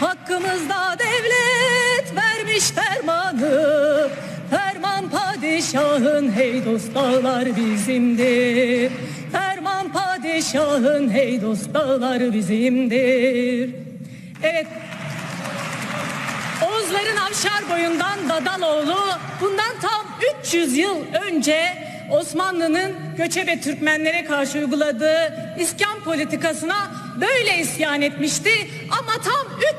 Hakkımızda devlet vermiş fermanı. Ferman padişahın hey dost dağlar bizimdir. Ferman padişahın hey dost dağlar bizimdir. Evet. Oğuzların Avşar boyundan Dadaloğlu bundan tam 300 yıl önce Osmanlı'nın göçebe Türkmenlere karşı uyguladığı iskan politikasına böyle isyan etmişti. Ama tam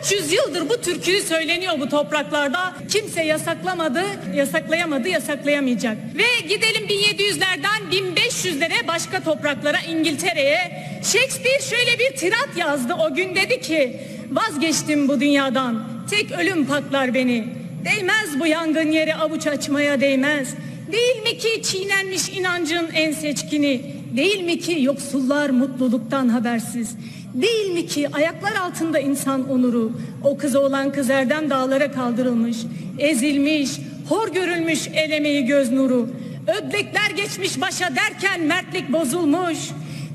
300 yıldır bu türküyü söyleniyor bu topraklarda. Kimse yasaklamadı, yasaklayamadı, yasaklayamayacak. Ve gidelim 1700'lerden 1500'lere başka topraklara İngiltere'ye. Shakespeare şöyle bir tirat yazdı o gün dedi ki vazgeçtim bu dünyadan tek ölüm patlar beni. Değmez bu yangın yeri avuç açmaya değmez. Değil mi ki çiğnenmiş inancın en seçkini? Değil mi ki yoksullar mutluluktan habersiz? Değil mi ki ayaklar altında insan onuru? O kıza olan kız erdem dağlara kaldırılmış, ezilmiş, hor görülmüş el emeği göz nuru. Öblekler geçmiş başa derken mertlik bozulmuş.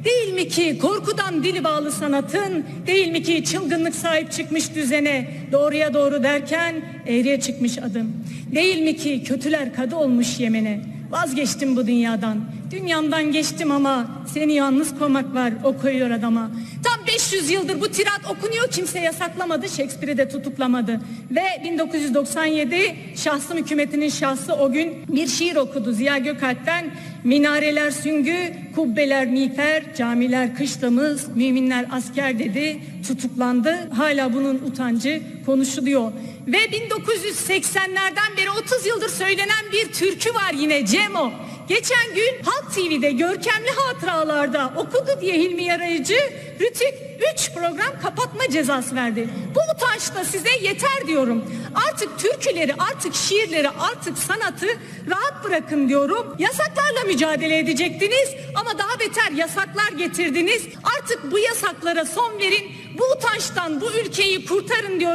Değil mi ki korkudan dili bağlı sanatın, değil mi ki çılgınlık sahip çıkmış düzene, doğruya doğru derken eğriye çıkmış adım. Değil mi ki kötüler kadı olmuş Yemen'e, vazgeçtim bu dünyadan, dünyamdan geçtim ama seni yalnız koymak var o koyuyor adama. Tam 500 yıldır bu tirat okunuyor kimse yasaklamadı, Shakespeare'i de tutuklamadı. Ve 1997 şahsım hükümetinin şahsı o gün bir şiir okudu Ziya Gökalp'ten. Minareler süngü, kubbeler miğfer, camiler kışlamız, müminler asker dedi, tutuklandı. Hala bunun utancı konuşuluyor. Ve 1980'lerden beri 30 yıldır söylenen bir türkü var yine Cemo. Geçen gün Halk TV'de görkemli hatıralarda okudu diye Hilmi Yarayıcı Rütük 3 program kapatma cezası verdi. Bu utanç da size yeter diyorum. Artık türküleri, artık şiirleri, artık sanatı rahat bırakın diyorum. Yasaklarla mücadele edecektiniz ama daha beter yasaklar getirdiniz. Artık bu yasaklara son verin. Bu utançtan bu ülkeyi kurtarın diyorum.